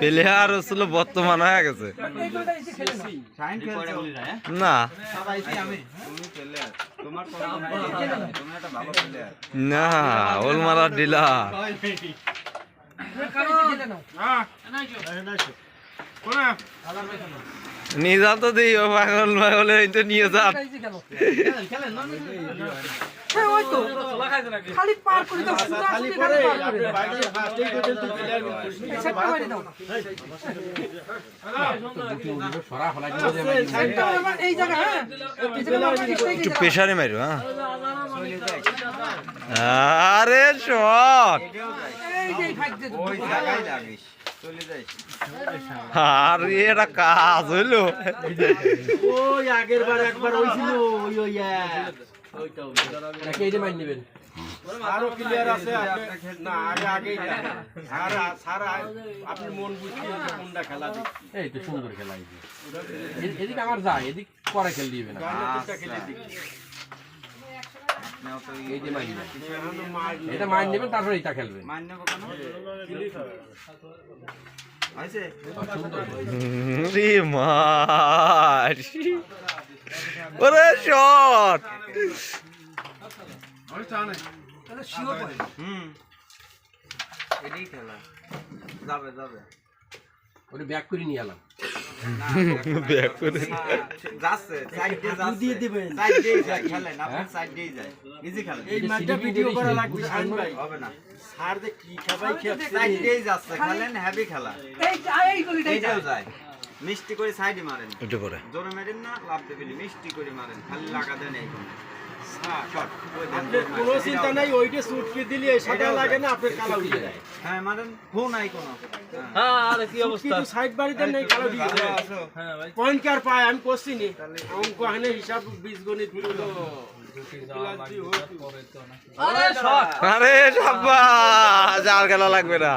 Player ছিল বর্তমান হয়ে গেছে না না ওলমারা ডিলার নিয়ে যান তো দিই ও পাগল পাগল এই তো নিয়ে দাও দাও দাও। জায়গা হ্যাঁ। একটু প্রেশারে মারো হ্যাঁ। আরে শট! আর এটা কাজ হইল। ওই আগের বার একবার হইছিল ওই ওই আরও ক্লিয়ার আছে আপনি- না আগে মন বুঝিয়ে কোনটা খেলা এই তো সুন্দর খেলা এদিক আমার যায় এদিক পরে খেল দিবে না গানটা খেলে দেখি নাও তো এই যে মাইন এটা মাইন নেবেন তারপরে এটা খেলবেন মান নেব কেন রে মার। ওরে শট। তাহলে শিওর পড়ে হুম। এটাই খেলা যাবে যাবে ওটা ব্যাক করে নিয়ে এলাম। মিষ্টি করে সাইডে মারেন জোরে মারেন না লাভ দেবেন মিষ্টি করে মারেন খালি লাগা দেন এই কোনো শট ওই দেন, আপনার কোনো চিন্তা নাই ওইটা সুটকে দিলে সাদা লাগে না আপনার কালো যায় হ্যাঁ মারেন ফো নাই কোনো। হ্যাঁ কিন্তু সাইড বাড়িতে নেই কালো পয়েন্ট কার পায় আমি করছি নি। অঙ্ক হানে হিসাব বীজ গণিত আরে সাব্বা জাল খেলা লাগবে না?